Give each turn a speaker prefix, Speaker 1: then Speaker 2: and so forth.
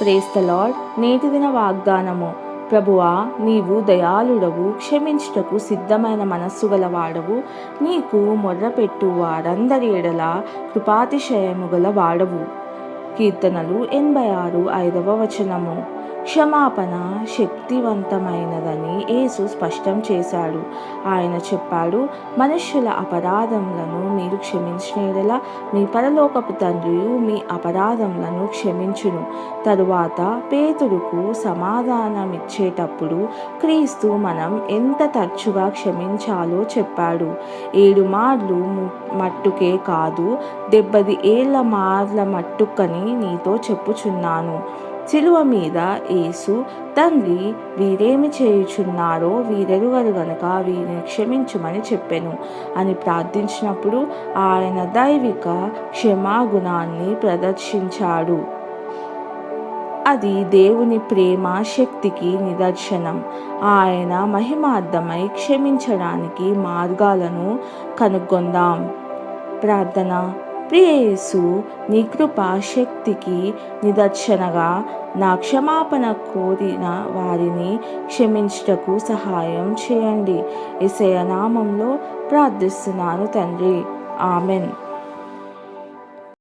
Speaker 1: Praise the Lord నేటి దిన వాగ్దానము. ప్రభువా నీవు దయాళుడవు క్షమించుటకు సిద్ధమైన మనస్సు గలవాడవు నీకు మొర్రపెట్టు వారందరి ఎడల కృపాతిశయము గల వాడవు కీర్తనలు ఎనభై ఆరు ఐదవ వచనము. క్షమాపణ శక్తివంతమైనదని యేసు స్పష్టం చేశాడు. ఆయన చెప్పాడు మనుష్యుల అపరాధములను మీరు క్షమించినలా మీ పరలోకపు తండ్రి మీ అపరాధములను క్షమించును. తరువాత పేతుడుకు సమాధానమిచ్చేటప్పుడు క్రీస్తు మనం ఎంత తరచుగా క్షమించాలో చెప్పాడు. ఏడు మార్లు మట్టుకే కాదు డెబ్బది ఏళ్ళ మార్ల మట్టుకని నీతో చెప్పుచున్నాను. శిలువ మీద యేసు తండ్రి వీరేమి చేయుచున్నారో వీరెరుగరు గనుక వీరిని క్షమించుమని చెప్పెను అని ప్రార్థించినప్పుడు ఆయన దైవిక క్షమాగుణాన్ని ప్రదర్శించాడు. అది దేవుని ప్రేమ శక్తికి నిదర్శనం. ఆయన మహిమార్థమై క్షమించడానికి మార్గాలను కనుగొందాం. ప్రార్థన. ప్రియేసు నీ కృప శక్తికి నిదర్శనగా నా క్షమాపణ కోరిన వారిని క్షమించుటకు సహాయం చేయండి. ఇసయ నామంలో ప్రార్థిస్తున్నాను తండ్రి. ఆమెన్.